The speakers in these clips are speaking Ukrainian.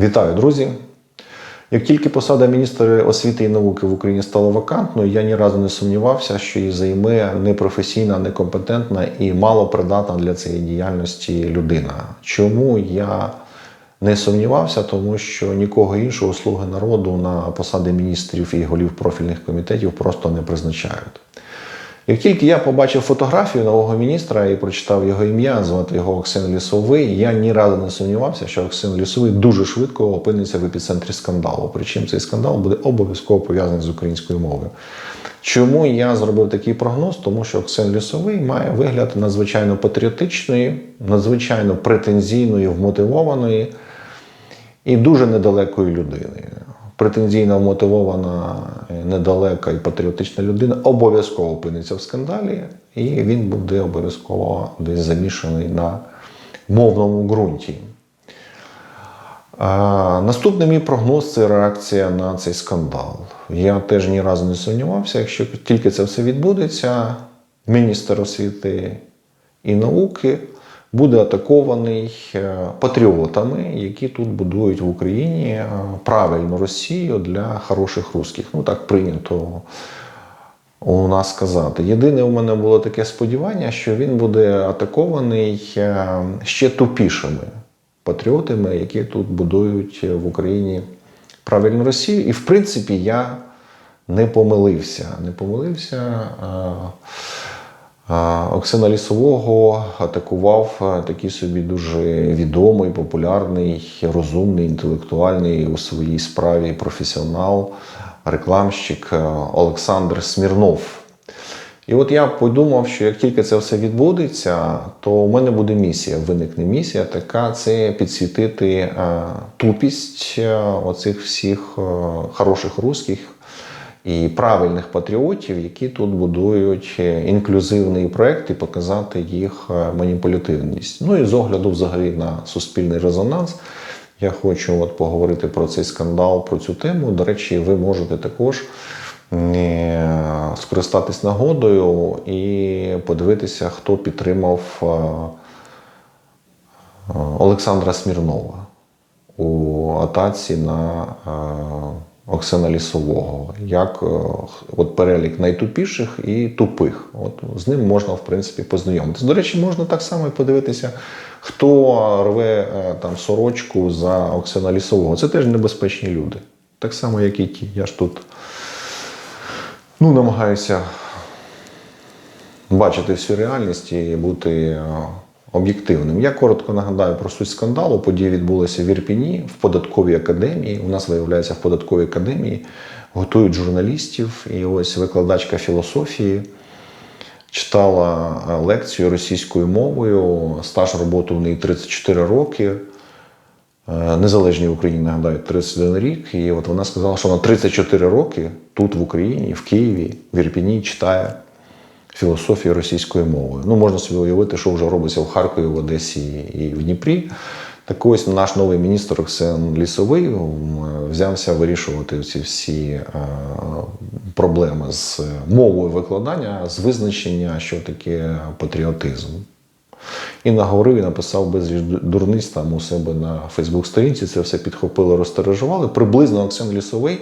Вітаю, друзі! Як тільки посада міністра освіти і науки в Україні стала вакантною, я ні разу не сумнівався, що її займе непрофесійна, некомпетентна і малопридатна для цієї діяльності людина. Чому я не сумнівався? Тому що нікого іншого слуги народу на посади міністрів і голів профільних комітетів просто не призначають. Як тільки я побачив фотографію нового міністра і прочитав його ім'я, звати його Оксен Лісовий, я ні разу не сумнівався, що Оксен Лісовий дуже швидко опиниться в епіцентрі скандалу. Причому цей скандал буде обов'язково пов'язаний з українською мовою. Чому я зробив такий прогноз? Тому що Оксен Лісовий має вигляд надзвичайно патріотичної, надзвичайно претензійної, вмотивованої і дуже недалекої людини. Претензійно мотивована, недалека і патріотична людина обов'язково опиниться в скандалі, і він буде обов'язково десь замішаний на мовному ґрунті. А, наступний мій прогноз це реакція на цей скандал. Я теж ні разу не сумнівався, якщо тільки це все відбудеться, міністр освіти і науки буде атакований е, патріотами, які тут будують в Україні е, правильну Росію для хороших русських. Ну так прийнято у нас сказати. Єдине у мене було таке сподівання, що він буде атакований е, ще тупішими патріотами, які тут будують в Україні правильну Росію. І в принципі я не помилився. Не помилився. Оксана Лісового атакував такий собі дуже відомий, популярний, розумний, інтелектуальний у своїй справі професіонал, рекламщик Олександр Смірнов. І от я подумав, що як тільки це все відбудеться, то у мене буде місія, виникне місія така це підсвітити тупість оцих всіх хороших русських і правильних патріотів, які тут будують інклюзивний проект і показати їх маніпулятивність. Ну і з огляду взагалі на суспільний резонанс. Я хочу от поговорити про цей скандал, про цю тему. До речі, ви можете також скористатись нагодою і подивитися, хто підтримав Олександра Смірнова у атаці на Оксана Лісового, як от перелік найтупіших і тупих. От З ним можна, в принципі, познайомитися. До речі, можна так само і подивитися, хто рве там сорочку за Оксана Лісового. Це теж небезпечні люди. Так само, як і ті. Я ж тут ну, намагаюся бачити всю реальність і бути об'єктивним. Я коротко нагадаю про суть скандалу. Події відбулися в Ірпіні, в податковій академії. У нас виявляється в податковій академії готують журналістів. І ось викладачка філософії читала лекцію російською мовою. Стаж роботи в неї 34 роки. Незалежній Україні нагадаю 31 рік. І от вона сказала, що на 34 роки тут в Україні, в Києві, в Ірпіні читає філософію російською мовою. Ну, можна собі уявити, що вже робиться в Харкові, в Одесі і в Дніпрі. Так ось наш новий міністр Оксен Лісовий взявся вирішувати ці всі проблеми з мовою викладання, з визначення, що таке патріотизм. І наговорив і написав безліч дурниць там у себе на Фейсбук-сторінці. Це все підхопили, розтережували. Приблизно Оксен Лісовий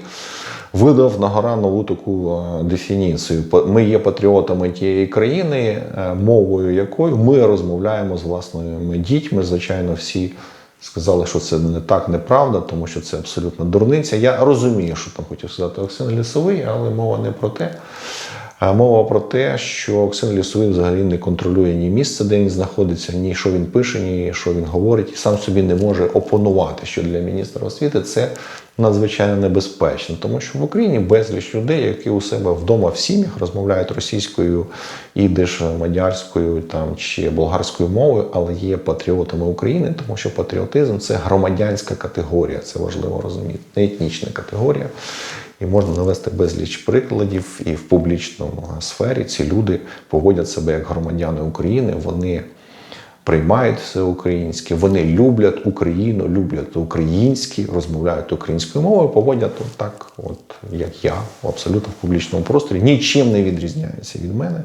видав на гора нову таку дефініцію. Ми є патріотами тієї країни, мовою якою ми розмовляємо з власними дітьми. Звичайно, всі сказали, що це не так, неправда, тому що це абсолютно дурниця. Я розумію, що там хотів сказати Оксен Лісовий, але мова не про те. Мова про те, що Оксен Лісовий взагалі не контролює ні місце, де він знаходиться, ні що він пише, ні що він говорить, і сам собі не може опонувати, що для міністра освіти це надзвичайно небезпечно, тому що в Україні безліч людей, які у себе вдома в сім'ях розмовляють російською, ідиш, мадярською там чи болгарською мовою, але є патріотами України, тому що патріотизм це громадянська категорія, це важливо розуміти, не етнічна категорія. І можна навести безліч прикладів, і в публічному сфері ці люди поводять себе як громадяни України. Вони приймають все українське, вони люблять Україну, люблять українські, розмовляють українською мовою, поводять так, от як я, абсолютно в публічному просторі, нічим не відрізняється від мене.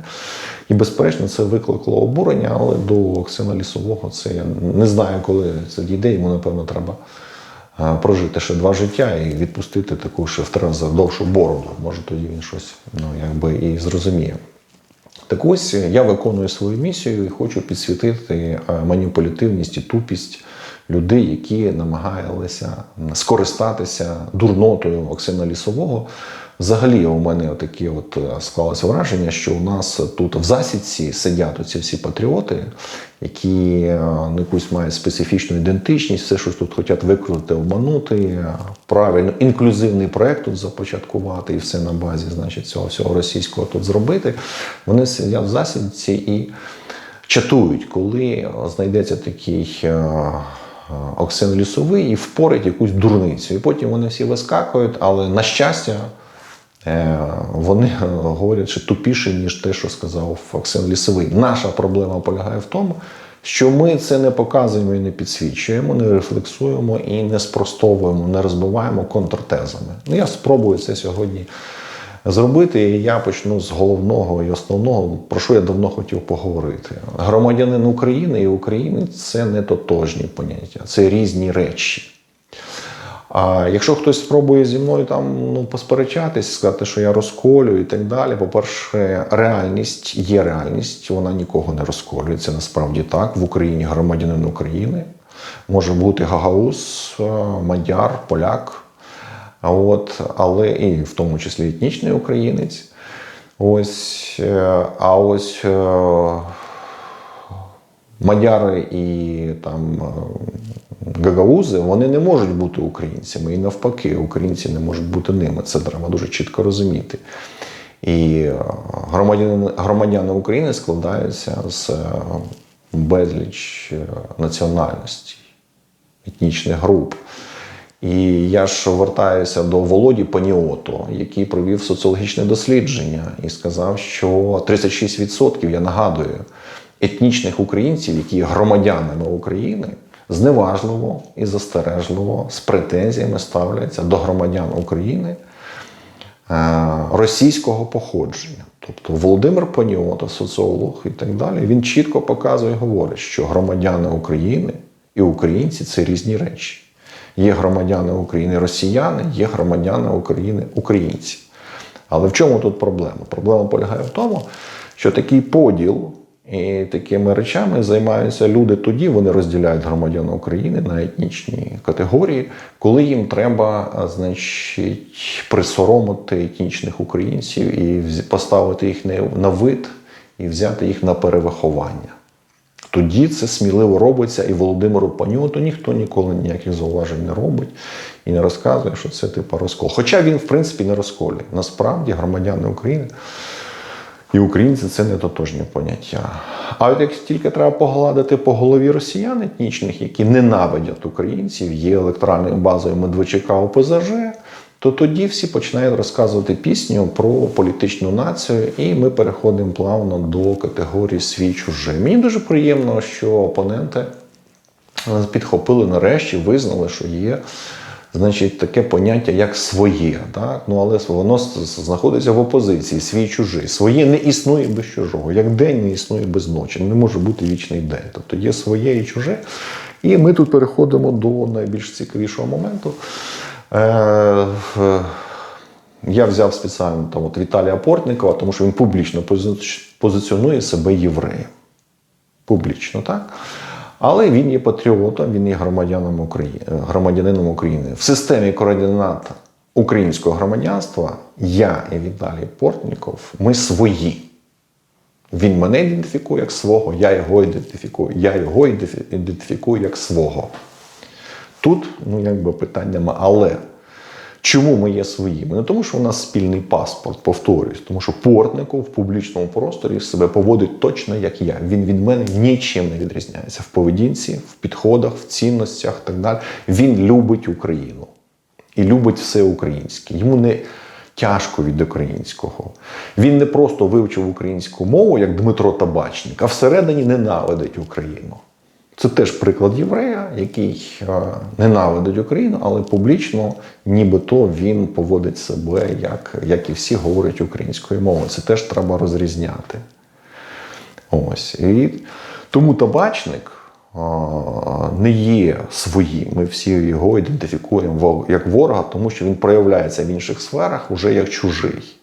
І, безперечно, це викликало обурення, але до Оксина Лісового це я не знаю, коли це дійде, йому, напевно, треба прожити ще два життя і відпустити таку ще в три довшу бороду. Може тоді він щось ну, якби і зрозуміє. Так ось я виконую свою місію і хочу підсвітити е, маніпулятивність і тупість людей, які намагалися скористатися дурнотою Оксина Лісового. Взагалі, у мене таке от е, склалося враження, що у нас тут в засідці сидять оці всі патріоти, які е, ну, якусь мають специфічну ідентичність, все щось тут хочуть викрутити, обманути, правильно інклюзивний проект тут започаткувати і все на базі, значить, цього всього російського тут зробити. Вони сидять в засідці і чатують, коли знайдеться такий. е, Оксин Лісовий і впорить якусь дурницю. І потім вони всі вискакують, але на щастя, вони говорять, що тупіше, ніж те, що сказав Оксин Лісовий. Наша проблема полягає в тому, що ми це не показуємо і не підсвічуємо, не рефлексуємо і не спростовуємо, не розбиваємо контртезами. Ну, я спробую це сьогодні зробити. І я почну з головного і основного, про що я давно хотів поговорити. Громадянин України і українець це не тотожні поняття, це різні речі. А якщо хтось спробує зі мною там ну, посперечатись, сказати, що я розколю і так далі. По-перше, реальність є реальність, вона нікого не розколює. Це насправді так. В Україні громадянин України може бути гагаус, е, мадяр, поляк. От, але і в тому числі етнічний українець. Ось, е, а ось е, мадяри і там е, гагаузи, вони не можуть бути українцями. І навпаки, українці не можуть бути ними. Це треба дуже чітко розуміти. І е, громадяни, громадяни України складаються з е, безліч національностей, етнічних груп. І я ж вертаюся до Володі Паніото, який провів соціологічне дослідження і сказав, що 36%, я нагадую, етнічних українців, які є громадянами України, зневажливо і застережливо з претензіями ставляться до громадян України е, російського походження. Тобто Володимир Паніото, соціолог і так далі, він чітко показує і говорить, що громадяни України і українці це різні речі. Є громадяни України росіяни, є громадяни України українці. Але в чому тут проблема? Проблема полягає в тому, що такий поділ і такими речами займаються люди тоді, вони розділяють громадян України на етнічні категорії, коли їм треба, значить, присоромити етнічних українців і поставити їх на вид і взяти їх на перевиховання. Тоді це сміливо робиться, і Володимиру Панюту ніхто ніколи ніяких зауважень не робить і не розказує, що це типу розкол. Хоча він, в принципі, не розколює. Насправді, громадяни України і українці це не тотожні поняття. А от як тільки треба погладити по голові росіян етнічних, які ненавидять українців, є електоральною базою Медведчука ОПЗЖ, то тоді всі починають розказувати пісню про політичну націю, і ми переходимо плавно до категорії свій чужий. Мені дуже приємно, що опоненти підхопили нарешті, визнали, що є. Значить, таке поняття, як своє, так? ну але воно знаходиться в опозиції, свій чужий. Своє не існує без чужого, як день не існує без ночі. Не може бути вічний день. Тобто є своє і чуже. І ми тут переходимо до найбільш цікавішого моменту. Е, я взяв спеціально там, от Віталія Портникова, тому що він публічно позиціонує себе євреєм. Публічно, так? Але він є патріотом, він є громадянином України, громадянином України. В системі координат українського громадянства я і Віталій Портніков, ми свої. Він мене ідентифікує як свого, я його ідентифікую, я його ідентифікую як свого. Тут, ну, якби питання. Але чому ми є своїми? Не тому, що у нас спільний паспорт, повторюсь, тому що Портников в публічному просторі себе поводить точно як я. Він від мене нічим не відрізняється в поведінці, в підходах, в цінностях так далі. Він любить Україну і любить все українське. Йому не тяжко від українського. Він не просто вивчив українську мову, як Дмитро Табачник, а всередині ненавидить Україну. Це теж приклад єврея, який е, ненавидить Україну, але публічно, нібито він поводить себе, як, як і всі говорять українською мовою. Це теж треба розрізняти. Ось. І тому табачник не є свої. Ми всі його ідентифікуємо як ворога, тому що він проявляється в інших сферах уже як чужий.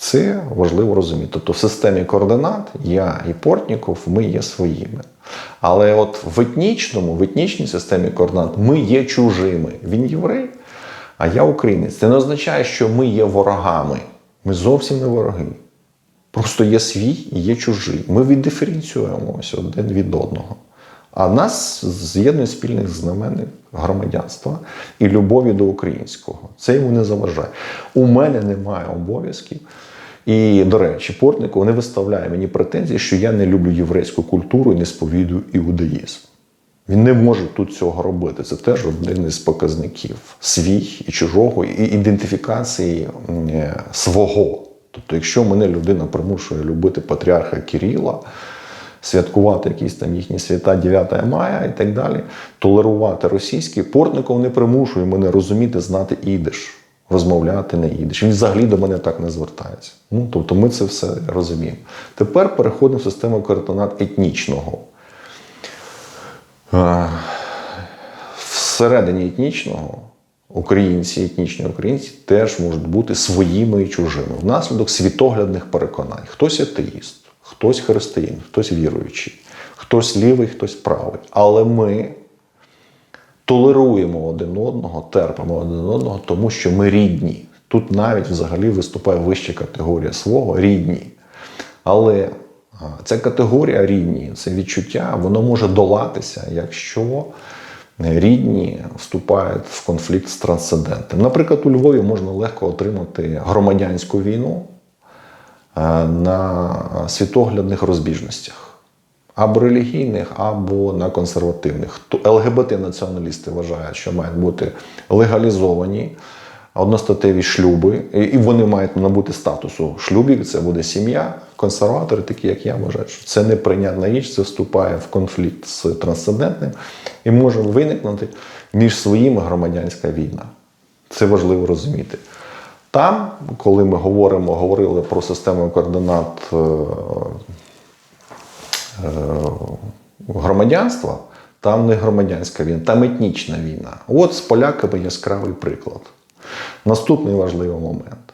Це важливо розуміти. Тобто в системі координат я і Портніков, ми є своїми. Але от в етнічному, в етнічній системі координат ми є чужими. Він єврей, а я українець. Це не означає, що ми є ворогами. Ми зовсім не вороги. Просто є свій і є чужий. Ми віддиференціюємося один від одного. А нас з'єднує спільних знаменник громадянства і любові до українського. Це йому не заважає. У мене немає обов'язків. І, до речі, Портников не виставляє мені претензії, що я не люблю єврейську культуру і не сповідую іудаїзм. Він не може тут цього робити. Це теж один із показників свій і чужого, і ідентифікації е, свого. Тобто, якщо мене людина примушує любити патріарха Кирила, святкувати якісь там їхні свята 9 мая і так далі, толерувати російський, Портников не примушує мене розуміти, знати ідиш, розмовляти на ідиш. Він взагалі до мене так не звертається. Ну, тобто ми це все розуміємо. Тепер переходимо в систему координат етнічного. Всередині етнічного українці, етнічні українці теж можуть бути своїми і чужими внаслідок світоглядних переконань. Хтось атеїст, хтось християнин, хтось віруючий, хтось лівий, хтось правий. Але ми толеруємо один одного, терпимо один одного, тому що ми рідні. Тут навіть взагалі виступає вища категорія свого рідні. Але ця категорія рідні, це відчуття, воно може долатися, якщо рідні вступають в конфлікт з трансцендентом. Наприклад, у Львові можна легко отримати громадянську війну на світоглядних розбіжностях. Або релігійних, або на консервативних. ЛГБТ-націоналісти вважають, що мають бути легалізовані одностатеві шлюби, і вони мають набути статусу шлюбів, це буде сім'я. Консерватори, такі як я, вважають, що це неприйнятна річ, це вступає в конфлікт з трансцендентним і може виникнути між своїми громадянська війна. Це важливо розуміти. Там, коли ми говоримо, говорили про систему координат е, е, громадянства, там не громадянська війна, там етнічна війна. От з поляками яскравий приклад. Наступний важливий момент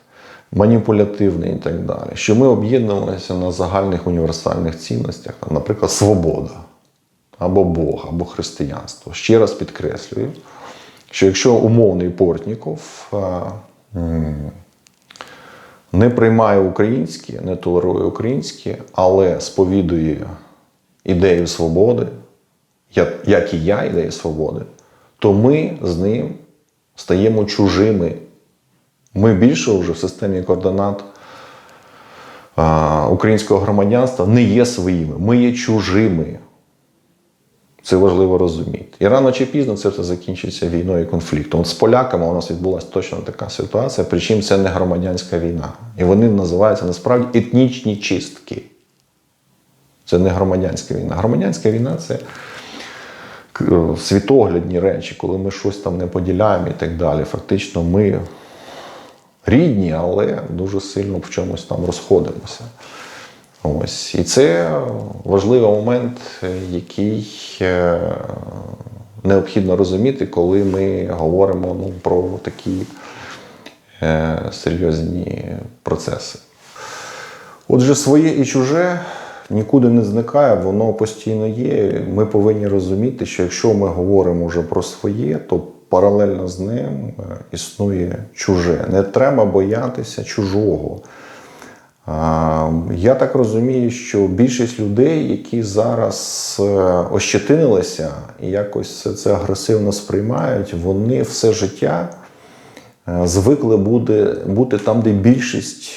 маніпулятивний і так далі, що ми об'єднуємося на загальних універсальних цінностях, наприклад, свобода або Бог, або християнство. Ще раз підкреслюю, що якщо умовний Портніков м, не приймає українське, не толерує українське, але сповідує ідею свободи, як і я ідею свободи, то ми з ним стаємо чужими. Ми більше вже в системі координат українського громадянства не є своїми, ми є чужими. Це важливо розуміти. І рано чи пізно це все закінчиться війною і конфліктом. От з поляками у нас відбулася точно така ситуація, причому це не громадянська війна. І вони називаються насправді етнічні чистки. Це не громадянська війна. Громадянська війна це е, світоглядні речі, коли ми щось там не поділяємо і так далі. Фактично, ми рідні, але дуже сильно в чомусь там розходимося. Ось. І це важливий момент, який е, необхідно розуміти, коли ми говоримо ну, про такі е, серйозні процеси. Отже, своє і чуже нікуди не зникає, воно постійно є. Ми повинні розуміти, що якщо ми говоримо вже про своє, то паралельно з ним е, існує чуже. Не треба боятися чужого. Я так розумію, що більшість людей, які зараз е, ощетинилися і якось це агресивно сприймають, вони все життя е, звикли буде, бути там, де більшість,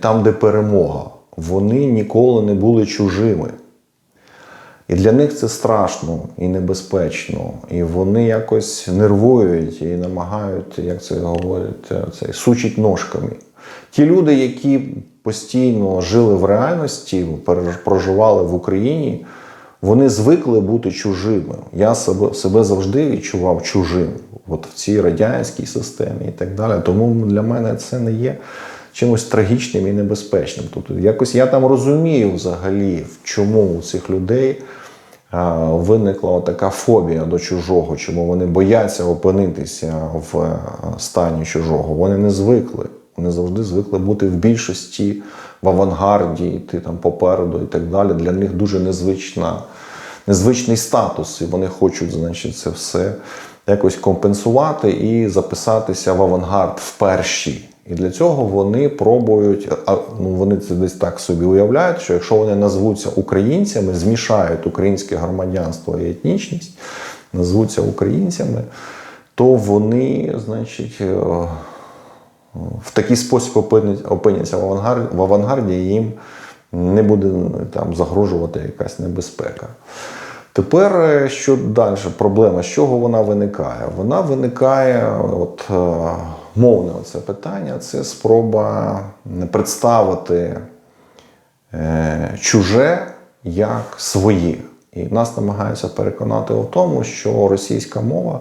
там, де перемога. Вони ніколи не були чужими. І для них це страшно і небезпечно. І вони якось нервують і намагають, як це говорять, це, сучить ножками. Ті люди, які постійно жили в реальності, проживали в Україні, вони звикли бути чужими. Я себе, себе завжди відчував чужим от в цій радянській системі і так далі. Тому для мене це не є чимось трагічним і небезпечним. Тобто, якось я там розумію взагалі, чому у цих людей виникла така фобія до чужого, чому вони бояться опинитися в стані чужого. Вони не звикли. Вони завжди звикли бути в більшості, в авангарді, йти там попереду і так далі. Для них дуже незвична, незвичний статус, і вони хочуть, значить, це все якось компенсувати і записатися в авангард в перші. І для цього вони пробують, ну вони це десь так собі уявляють, що якщо вони назвуться українцями, змішають українське громадянство і етнічність, назвуться українцями, то вони, значить, е, в такий спосіб опинять- опиняться в авангарді, в авангарді і їм не буде там загрожувати якась небезпека. Тепер е, що далі? Проблема, з чого вона виникає? Вона виникає, от е, мовне це питання, це спроба представити е, чуже як своє. І нас намагаються переконати у тому, що російська мова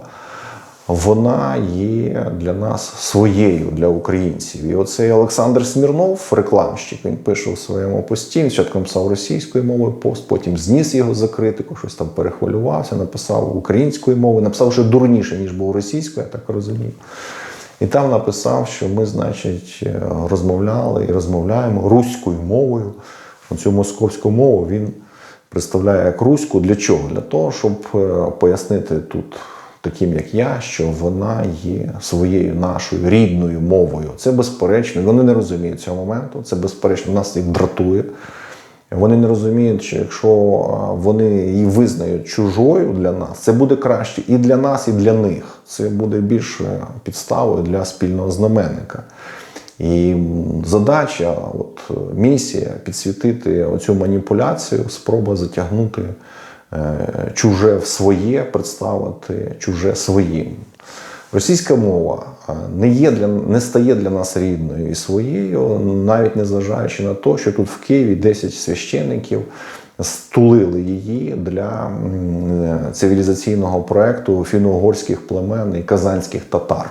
вона є для нас своєю, для українців. І оцей Олександр Смірнов, рекламщик, він пише у своєму пості, він спочатку писав російською мовою пост, потім зніс його за критику, щось там перехвилювався, написав українською мовою, написав вже дурніше, ніж був російською, я так розумію. І там написав, що ми, значить, е, розмовляли і розмовляємо руською мовою. Цю московську мову він представляє як руську. Для чого? Для того, щоб е, пояснити тут таким, як я, що вона є своєю нашою рідною мовою. Це безперечно. Вони не розуміють цього моменту. Це безперечно нас їх дратує. Вони не розуміють, що якщо вони її визнають чужою для нас, це буде краще і для нас, і для них. Це буде більше підставою для спільного знаменника. І задача, от місія підсвітити оцю маніпуляцію, спроба затягнути чуже в своє, представити чуже своїм. Російська мова не, є для, не стає для нас рідною і своєю, навіть незважаючи на те, що тут в Києві 10 священників стулили її для цивілізаційного проекту фіно-угорських племен і казанських татар.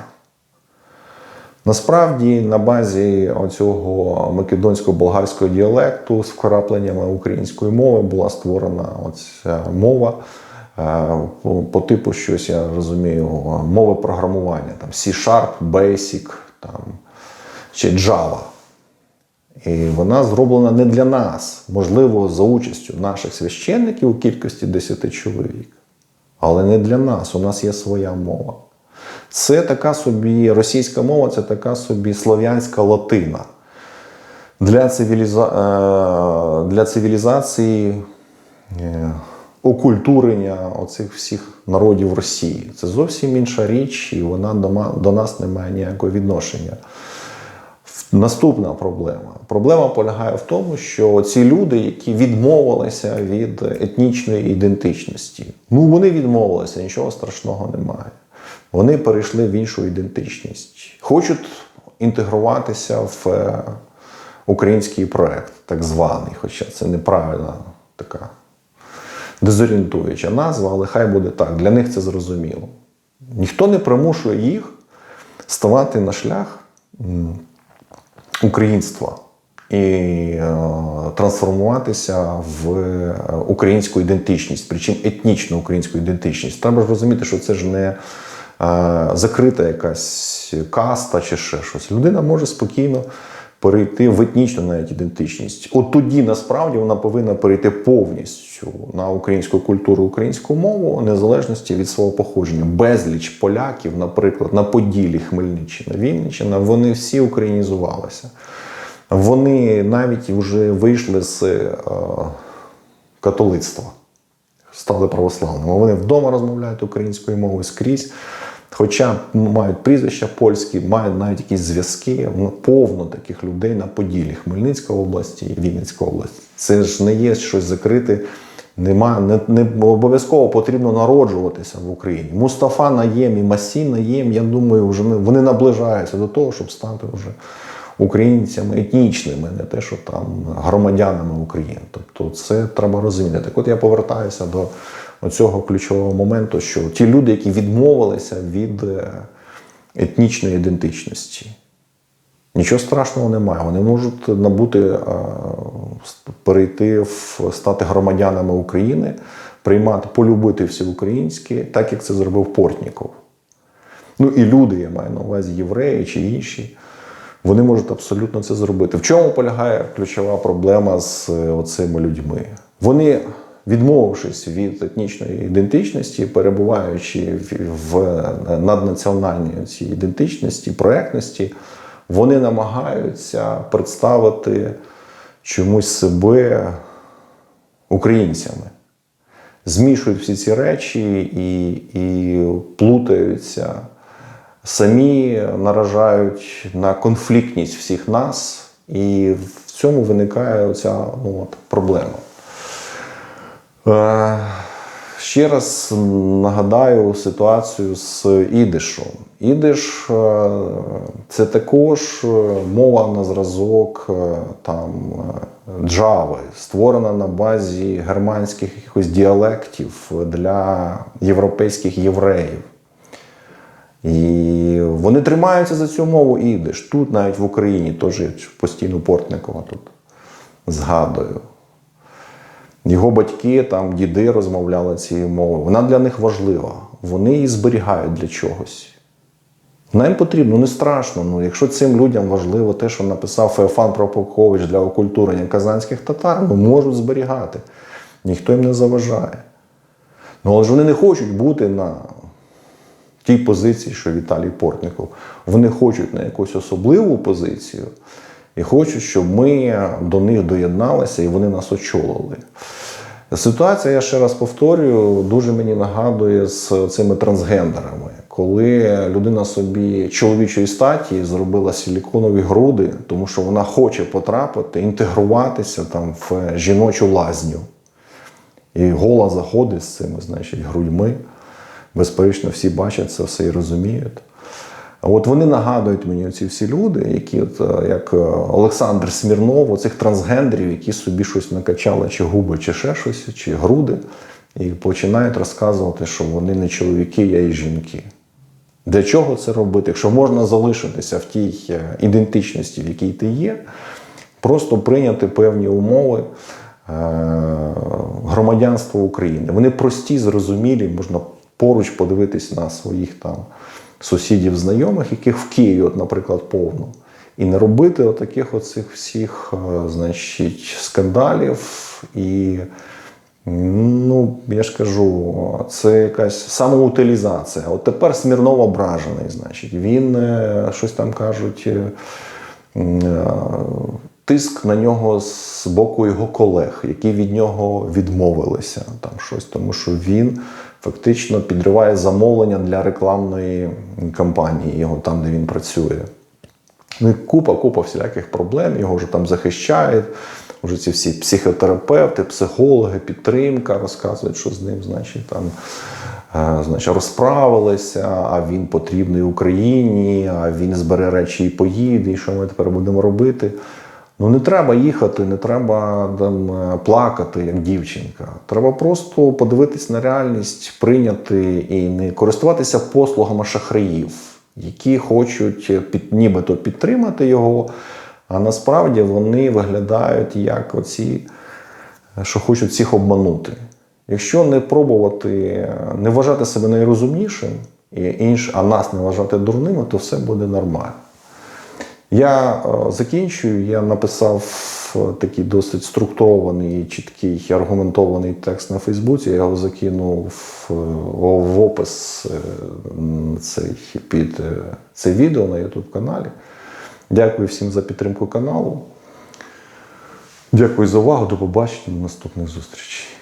Насправді на базі цього македонсько-болгарського діалекту з вкрапленнями української мови була створена оця мова е, по, типу щось, я розумію, мови програмування, там C-Sharp, Basic там, чи Java. І вона зроблена не для нас, можливо, за участю наших священників у кількості 10 чоловік. Але не для нас. У нас є своя мова. Це така собі російська мова, це така собі слов'янська латина. Для, цивіліза... е, для цивілізації е, окультурення оцих всіх народів Росії. Це зовсім інша річ, і вона до нас не має ніякого відношення. Наступна проблема. Проблема полягає в тому, що ці люди, які відмовилися від етнічної ідентичності, ну вони відмовилися, нічого страшного немає. Вони перейшли в іншу ідентичність, хочуть інтегруватися в е, український проект, так званий, хоча це неправильна така дезорієнтуюча назва, але хай буде так. Для них це зрозуміло. Ніхто не примушує їх ставати на шлях українства і е, трансформуватися в е, українську ідентичність, причому етнічну українську ідентичність. Треба ж розуміти, що це ж не закрита якась каста чи ще щось. Людина може спокійно перейти в етнічну навіть ідентичність. От тоді насправді вона повинна перейти повністю на українську культуру, українську мову, незалежності від свого походження. Безліч поляків, наприклад, на Поділі, Хмельниччина, Вінниччина, вони всі українізувалися. Вони навіть вже вийшли з е, католицтва, стали православними. Вони вдома розмовляють українською мовою скрізь. Хоча мають прізвища польські, мають навіть якісь зв'язки, ну, повно таких людей на Поділі, Хмельницька області і Вінницька область. Це ж не є щось закрите. Нема, не, не обов'язково потрібно народжуватися в Україні. Мустафа Наєм і Масі Наєм, я думаю, вже вони наближаються до того, щоб стати вже українцями етнічними, не те, що там громадянами України. Тобто це треба розуміти. Так от я повертаюся до цього ключового моменту, що ті люди, які відмовилися від е, етнічної ідентичності, Нічого страшного немає. Вони можуть набути, е, перейти в стати громадянами України, приймати, полюбити все українське, так як це зробив Портніков. Ну і люди, я маю на увазі євреї чи інші, вони можуть абсолютно це зробити. В чому полягає ключова проблема з е, оцими людьми? Вони, відмовившись від етнічної ідентичності, перебуваючи в- в наднаціональній цій ідентичності, проектності, вони намагаються представити чомусь себе українцями змішують всі ці речі і, і плутаються, самі наражають на конфліктність всіх нас, і в цьому виникає оця ну, от, проблема. Е, Ще раз нагадаю ситуацію з ідишом. Ідиш е, це також е, мова на зразок е, там джави, створена на базі германських якихось діалектів для європейських євреїв. І вони тримаються за цю мову ідиш. Тут навіть в Україні теж постійно Портникова тут згадую. Його батьки, там, діди розмовляли цією мовою. Вона для них важлива. Вони її зберігають для чогось. Вона їм потрібно, не страшно. Ну, якщо цим людям важливо те, що написав Феофан Пропокович для окультурення казанських татар, ну можуть зберігати. Ніхто їм не заважає. Ну, але ж вони не хочуть бути на тій позиції, що Віталій Портников. Вони хочуть на якусь особливу позицію і хочуть, щоб ми до них доєдналися і вони нас очолили. Ситуація, я ще раз повторюю, дуже мені нагадує з цими трансгендерами, коли людина собі чоловічої статі зробила силіконові груди, тому що вона хоче потрапити, інтегруватися там в жіночу лазню. І гола заходить з цими, значить, грудьми. Безперечно, всі бачать це все і розуміють. От вони нагадують мені ці всі люди, які, от, е, як е, Олександр Смірнов, оцих трансгендерів, які собі щось накачали, чи губи, чи ще щось, чи груди, і починають розказувати, що вони не чоловіки, я і жінки. Для чого це робити? Якщо можна залишитися в тій е, ідентичності, в якій ти є, просто прийняти певні умови громадянства України. Вони прості, зрозумілі, можна поруч подивитись на своїх там сусідів, знайомих, яких в Києві, от, наприклад, повно. І не робити отаких оцих всіх, е, значить, скандалів і. Ну, я ж кажу, це якась самоутилізація. От тепер Смірнов ображений, значить, він е, щось там кажуть, е, тиск на нього з боку його колег, які від нього відмовилися. Там щось, тому що він фактично підриває замовлення для рекламної кампанії, його там, де він працює. Ну і купа, купа всіляких проблем, його вже там захищають. Вже ці всі психотерапевти, психологи, підтримка розказують, що з ним, значить, там е, значить, розправилися, а він потрібний Україні, а він збере речі і поїде, і що ми тепер будемо робити. Ну не треба їхати, не треба там, е, плакати, як дівчинка. Треба просто подивитись на реальність, прийняти і не користуватися послугами шахраїв, які хочуть під, нібито підтримати його, а насправді вони виглядають як оці, що хочуть всіх обманути. Якщо не пробувати, не вважати себе найрозумнішим, і інш, а нас не вважати дурними, то все буде нормально. Я е, закінчую. Я написав е, такий досить структурований, чіткий, аргументований текст на Фейсбуці. Я його закинув в, в опис е, цей, під е, це відео на YouTube каналі. Дякую всім за підтримку каналу. Дякую за увагу. До побачення. Наступних зустрічей.